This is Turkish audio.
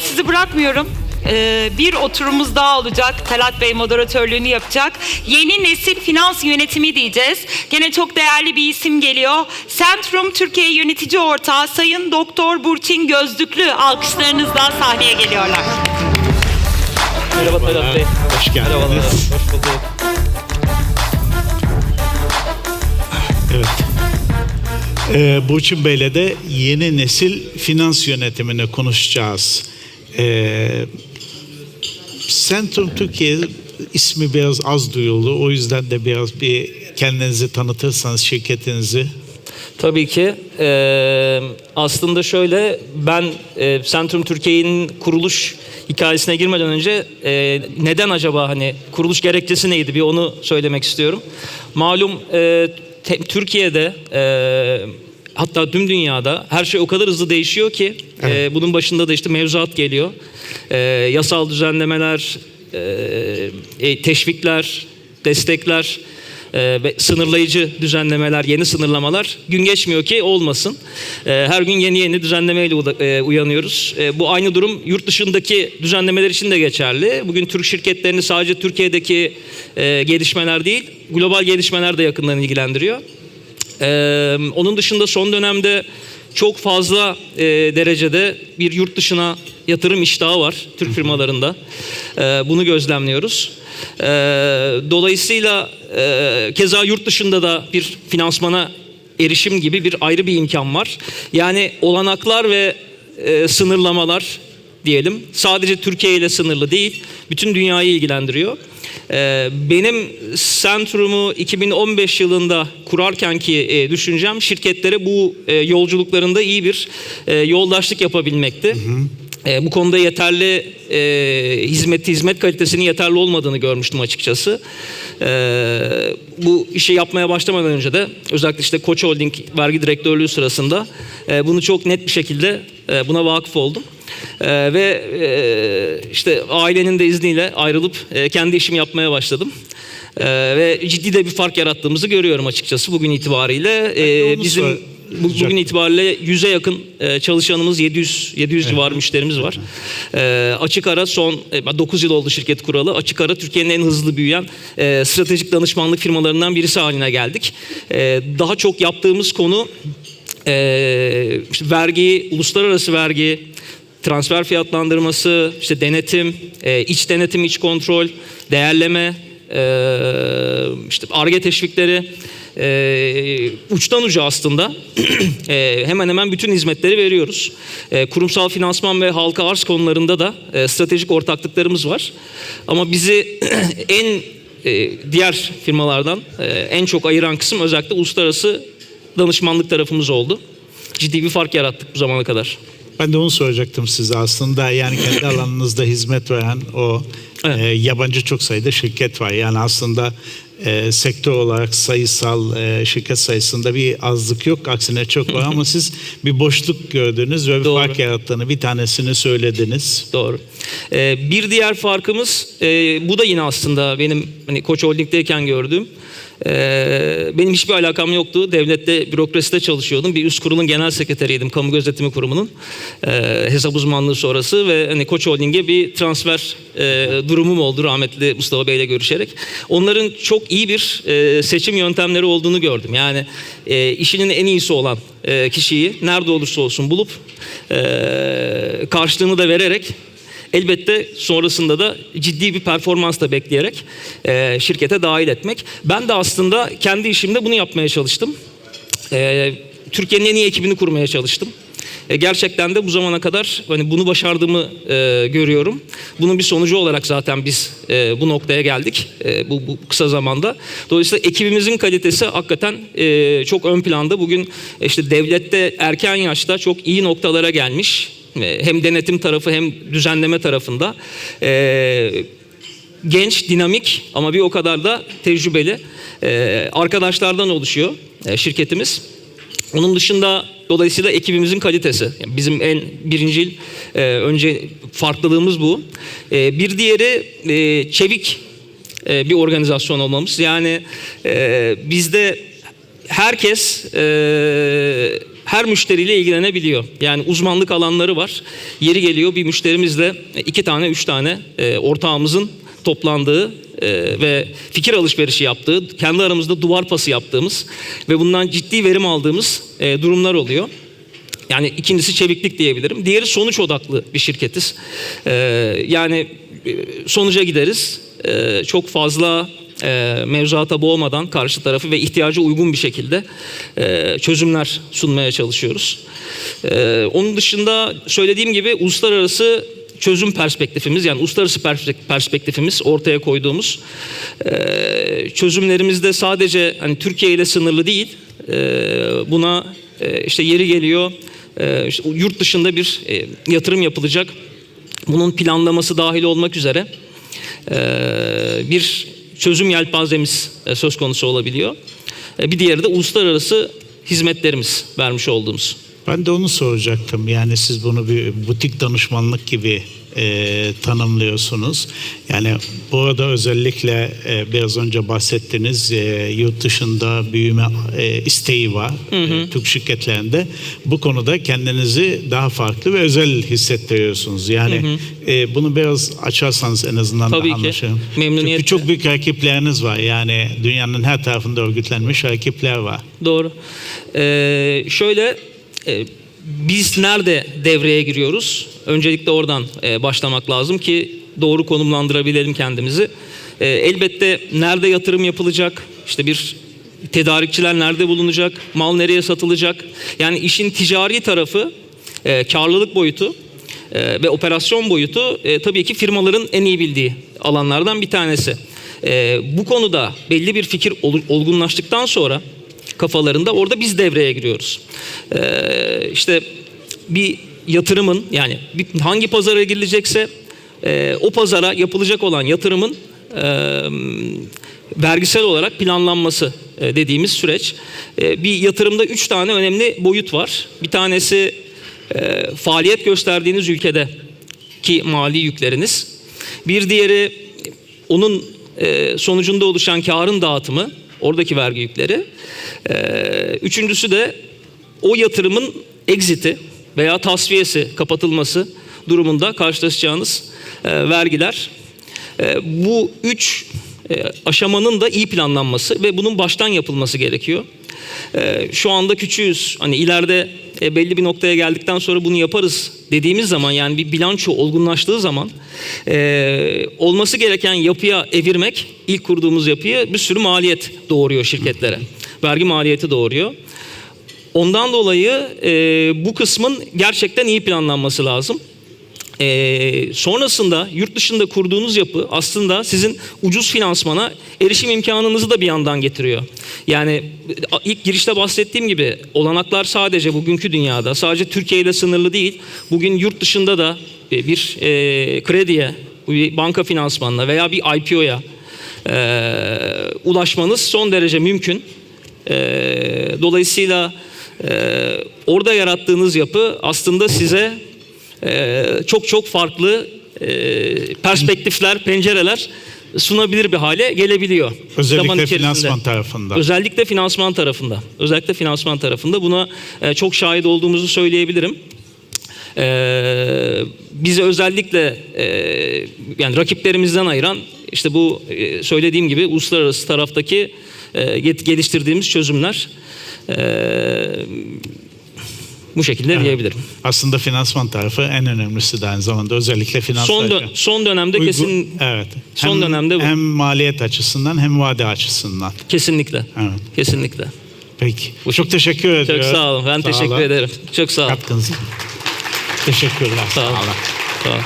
Sizi bırakmıyorum. Ee, bir oturumumuz daha olacak. Talat Bey moderatörlüğünü yapacak. Yeni nesil finans yönetimi diyeceğiz. Gene çok değerli bir isim geliyor. Centrum Türkiye Yönetici Ortağı Sayın Doktor Burçin Gözlüklü alkışlarınızla sahneye geliyorlar. Merhaba Talat Bey. Hoş geldiniz. Merhabalar. Hoş bulduk. Evet. Ee, Burçin Bey'le de yeni nesil finans yönetimini konuşacağız. Ee, Centrum Türkiye ismi biraz az duyuldu. O yüzden de biraz bir kendinizi tanıtırsanız şirketinizi. Tabii ki. Ee, aslında şöyle ben e, Centrum Türkiye'nin kuruluş hikayesine girmeden önce e, neden acaba hani kuruluş gerekçesi neydi bir onu söylemek istiyorum. Malum e, te- Türkiye'de e, hatta tüm dünyada her şey o kadar hızlı değişiyor ki e, bunun başında da işte mevzuat geliyor. E, yasal düzenlemeler, e, e, teşvikler, destekler e, ve sınırlayıcı düzenlemeler, yeni sınırlamalar gün geçmiyor ki olmasın. E, her gün yeni yeni düzenlemeyle e, uyanıyoruz. E, bu aynı durum yurt dışındaki düzenlemeler için de geçerli. Bugün Türk şirketlerini sadece Türkiye'deki e, gelişmeler değil, global gelişmeler de yakından ilgilendiriyor. Ee, onun dışında son dönemde çok fazla e, derecede bir yurt dışına yatırım iştahı var Türk firmalarında. Ee, bunu gözlemliyoruz. Ee, dolayısıyla e, keza yurt dışında da bir finansmana erişim gibi bir ayrı bir imkan var. Yani olanaklar ve e, sınırlamalar diyelim sadece Türkiye ile sınırlı değil, bütün dünyayı ilgilendiriyor. Ee, benim Centrum'u 2015 yılında kurarkenki e, düşüncem şirketlere bu e, yolculuklarında iyi bir e, yoldaşlık yapabilmekti. E, bu konuda yeterli e, hizmet hizmet kalitesinin yeterli olmadığını görmüştüm açıkçası. E, bu işi yapmaya başlamadan önce de özellikle işte Koç Holding vergi direktörlüğü sırasında e, bunu çok net bir şekilde e, buna vakıf oldum. Ee, ve e, işte ailenin de izniyle ayrılıp e, kendi işimi yapmaya başladım. Ee, ve ciddi de bir fark yarattığımızı görüyorum açıkçası bugün itibariyle. Ee, onu bizim bugün itibariyle 100'e yakın e, çalışanımız, 700 700 civarı müşterimiz var. Ee, açık ara son 9 yıl oldu şirket kuralı. Açık ara Türkiye'nin en hızlı büyüyen e, stratejik danışmanlık firmalarından birisi haline geldik. Daha çok yaptığımız konu e, işte vergi, uluslararası vergi, transfer fiyatlandırması, işte denetim, e, iç denetim, iç kontrol, değerleme, e, işte arge teşvikleri e, uçtan uca aslında e, hemen hemen bütün hizmetleri veriyoruz. E, kurumsal finansman ve halka arz konularında da e, stratejik ortaklıklarımız var. Ama bizi en e, diğer firmalardan e, en çok ayıran kısım özellikle uluslararası danışmanlık tarafımız oldu. Ciddi bir fark yarattık bu zamana kadar. Ben de onu soracaktım size aslında. Yani kendi alanınızda hizmet veren o Evet. e, yabancı çok sayıda şirket var. Yani aslında e, sektör olarak sayısal e, şirket sayısında bir azlık yok. Aksine çok var ama siz bir boşluk gördünüz ve bir Doğru. fark yarattığını bir tanesini söylediniz. Doğru. Ee, bir diğer farkımız e, bu da yine aslında benim hani Koç Holding'deyken gördüğüm. E, benim hiçbir alakam yoktu. Devlette, bürokraside çalışıyordum. Bir üst kurulun genel sekreteriydim. Kamu Gözetimi Kurumu'nun. E, hesap uzmanlığı sonrası ve hani Koç Holding'e bir transfer e, durumum oldu rahmetli Mustafa Bey'le görüşerek. Onların çok iyi bir e, seçim yöntemleri olduğunu gördüm. Yani e, işinin en iyisi olan e, kişiyi nerede olursa olsun bulup karşılığını da vererek Elbette sonrasında da ciddi bir performans da bekleyerek e, şirkete dahil etmek. Ben de aslında kendi işimde bunu yapmaya çalıştım. E, Türkiye'nin en iyi ekibini kurmaya çalıştım. E, gerçekten de bu zamana kadar hani bunu başardığımı e, görüyorum. Bunun bir sonucu olarak zaten biz e, bu noktaya geldik e, bu, bu kısa zamanda. Dolayısıyla ekibimizin kalitesi hakikaten e, çok ön planda. Bugün e, işte devlette erken yaşta çok iyi noktalara gelmiş. Hem denetim tarafı hem düzenleme tarafında. E, genç, dinamik ama bir o kadar da tecrübeli e, arkadaşlardan oluşuyor e, şirketimiz. Onun dışında dolayısıyla ekibimizin kalitesi. Yani bizim en birincil e, önce farklılığımız bu. E, bir diğeri e, çevik e, bir organizasyon olmamız. Yani e, bizde herkes e, her müşteriyle ilgilenebiliyor. Yani uzmanlık alanları var. Yeri geliyor bir müşterimizle iki tane, üç tane e, ortağımızın toplandığı e, ve fikir alışverişi yaptığı, kendi aramızda duvar pası yaptığımız ve bundan ciddi verim aldığımız e, durumlar oluyor. Yani ikincisi çeviklik diyebilirim. Diğeri sonuç odaklı bir şirketiz. Ee, yani e, sonuca gideriz. Ee, çok fazla e, mevzuata boğmadan karşı tarafı ve ihtiyaca uygun bir şekilde e, çözümler sunmaya çalışıyoruz. Ee, onun dışında söylediğim gibi uluslararası çözüm perspektifimiz yani uluslararası perspek- perspektifimiz ortaya koyduğumuz e, çözümlerimizde sadece hani Türkiye ile sınırlı değil e, buna e, işte yeri geliyor e, işte yurt dışında bir e, yatırım yapılacak bunun planlaması dahil olmak üzere e, bir çözüm yelpazemiz e, söz konusu olabiliyor. E, bir diğeri de uluslararası hizmetlerimiz vermiş olduğumuz. Ben de onu soracaktım. Yani siz bunu bir butik danışmanlık gibi e, tanımlıyorsunuz. Yani burada özellikle e, biraz önce bahsettiniz e, yurt dışında büyüme e, isteği var e, Türk şirketlerinde. Bu konuda kendinizi daha farklı ve özel hissettiriyorsunuz. Yani e, bunu biraz açarsanız en azından Tabii ki. anlaşılır. Memnuniyetle. Çünkü çok büyük rakipleriniz var. Yani dünyanın her tarafında örgütlenmiş rakipler var. Doğru. Ee, şöyle e, biz nerede devreye giriyoruz? Öncelikle oradan e, başlamak lazım ki doğru konumlandırabilelim kendimizi. E, elbette nerede yatırım yapılacak? İşte bir tedarikçiler nerede bulunacak? Mal nereye satılacak? Yani işin ticari tarafı, e, karlılık boyutu e, ve operasyon boyutu e, tabii ki firmaların en iyi bildiği alanlardan bir tanesi. E, bu konuda belli bir fikir ol- olgunlaştıktan sonra kafalarında orada biz devreye giriyoruz. E, işte bir yatırımın yani hangi pazara girilecekse e, o pazara yapılacak olan yatırımın e, vergisel olarak planlanması e, dediğimiz süreç. E, bir yatırımda üç tane önemli boyut var. Bir tanesi e, faaliyet gösterdiğiniz ülkede ki mali yükleriniz. Bir diğeri onun e, sonucunda oluşan karın dağıtımı, oradaki vergi yükleri. E, üçüncüsü de o yatırımın exit'i veya tasfiyesi, kapatılması durumunda karşılaşacağınız e, vergiler. E, bu üç e, aşamanın da iyi planlanması ve bunun baştan yapılması gerekiyor. E, şu anda küçüğüz. Hani ileride e, belli bir noktaya geldikten sonra bunu yaparız dediğimiz zaman yani bir bilanço olgunlaştığı zaman e, olması gereken yapıya evirmek ilk kurduğumuz yapıyı bir sürü maliyet doğuruyor şirketlere. Vergi maliyeti doğuruyor. Ondan dolayı e, bu kısmın gerçekten iyi planlanması lazım. E, sonrasında yurt dışında kurduğunuz yapı aslında sizin ucuz finansmana erişim imkanınızı da bir yandan getiriyor. Yani a- ilk girişte bahsettiğim gibi olanaklar sadece bugünkü dünyada sadece Türkiye ile sınırlı değil. Bugün yurt dışında da e, bir e, krediye, bir banka finansmanına veya bir IPO'ya e, ulaşmanız son derece mümkün. E, dolayısıyla e, orada yarattığınız yapı aslında size e, çok çok farklı e, perspektifler, pencereler sunabilir bir hale gelebiliyor. Özellikle zaman finansman tarafında. Özellikle finansman tarafında. Özellikle finansman tarafında buna e, çok şahit olduğumuzu söyleyebilirim. Ee, bizi özellikle e, yani rakiplerimizden ayıran işte bu e, söylediğim gibi uluslararası taraftaki e, geliştirdiğimiz çözümler Ee, bu şekilde diyebilirim. Aslında finansman tarafı en önemlisi de aynı zamanda özellikle finans Son dö- son dönemde Uygun- kesin evet. son hem, dönemde bu. hem maliyet açısından hem vade açısından. kesinlikle. Evet. Kesinlikle. Peki. Bu Çok teşekkür ediyorum. Çok sağ olun. Ben teşekkür olun. ederim. Çok sağ olun. Katkınız için. Teşekkürler. Sağ olun. olun. Sağ olun.